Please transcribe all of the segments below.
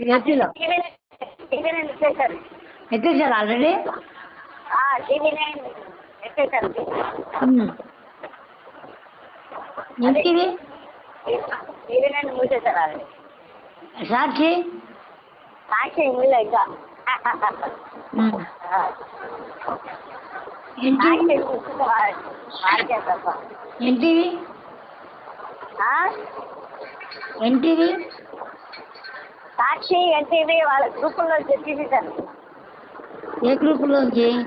Nine ఎత్తేసారు already అది సాక్షి? సాక్షి ఇంగ్లీ ఇంకా. NTV? NTV Sakshi NTV వాళ్ళ గ్రూపుల్లో తీసేశారు. ఏ గ్రూపులోంచి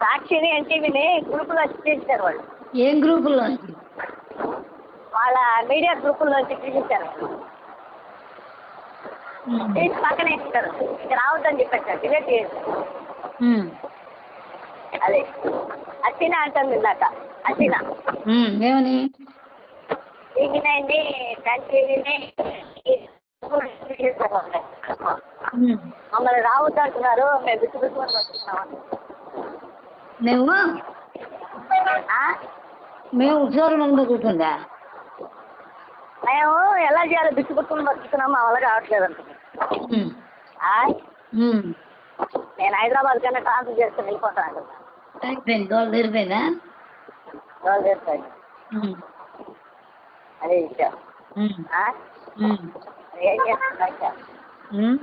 సాక్షిని ఎన్టీవీని గ్రూపులో తీసేశారు వాళ్ళు. ఏం గ్రూపులోంచి వాళ్ళ మీడియా గ్రూపుల్లో తీసేశారు. ఉమ్. తీసి పక్కన ఇస్తారు ఇక రావద్దని చెప్పేసారు డిలీట్ చేశారు. అదే అచ్చినా అంటుంది ఇందాక. అచ్చినా. ఏమని? టీవీ నైన్ని టెన్ టీవీని ఉమ్. మమ్మల్ని రావద్దు అంటున్నారు మేము? మేము? మేము ముందు కూర్చుందా? మేము ఎలా చేయాలో బిచ్చు బిచ్చుకొని బతుకుతున్నాం మా వల్ల కావట్లేదు? ఉమ్. నేను హైదరాబాద్ కన్నా ట్రాన్స్ఫర్ చేసుకుని వెళ్ళిపోతాను అయిపోయింది తీరిపోయిందా. అదే ఉమ్. ఆ? ఉమ్. ఏం చేస్తున్నా ఇక ఉమ్.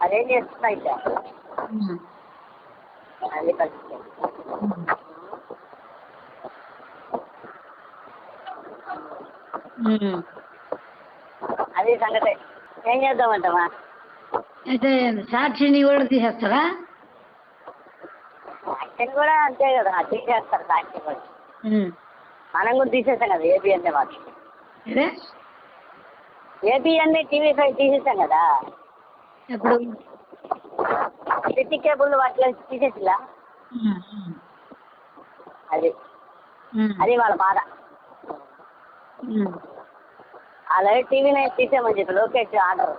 అదేం చేస్తున్నా ఇక ఉమ్. అది పరిస్థితి ఉమ్. ఉమ్. అది సంగతి ఏం చేద్దామంటావా అయితే సాక్షిని కూడా తీసేస్తారా యాక్షన్ కూడా అంతే కదా తీసేస్తారు సాక్షి కూడా ఉమ్. మనం కూడా తీసేసాం కదా ఏబిఎన్ఏ వాళ్ళు ఇదే ఏబిఎన్ఏ టీవీ ఫైవ్ తీసేసాం కదా. ఎప్పుడు? సిటీ కేబుల్ వాటిలో తీసేసిలా. అది. అది వాళ్ళ బాధ. అలాగే టీవీ నైన్ తీసేయమని చెప్పి Lokesh order.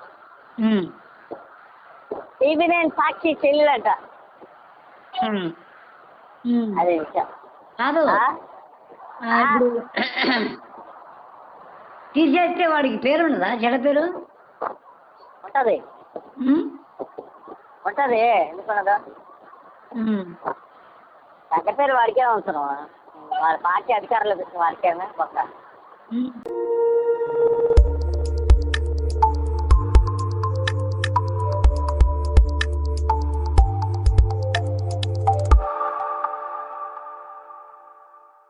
TV nine Sakshi చెల్లెలంట. అదే విషయం. కాదు. ఇప్పుడు తీసేస్తే వాడికి పేరు ఉండదా? చెడ పేరు? ఉంటది? ఉంటది. ఎందుకున్నదా. దగ్గర పేరు వాడికే అవసరం. వాళ్ళ పార్టీ అధికారులకు వాడికేమే పక్క.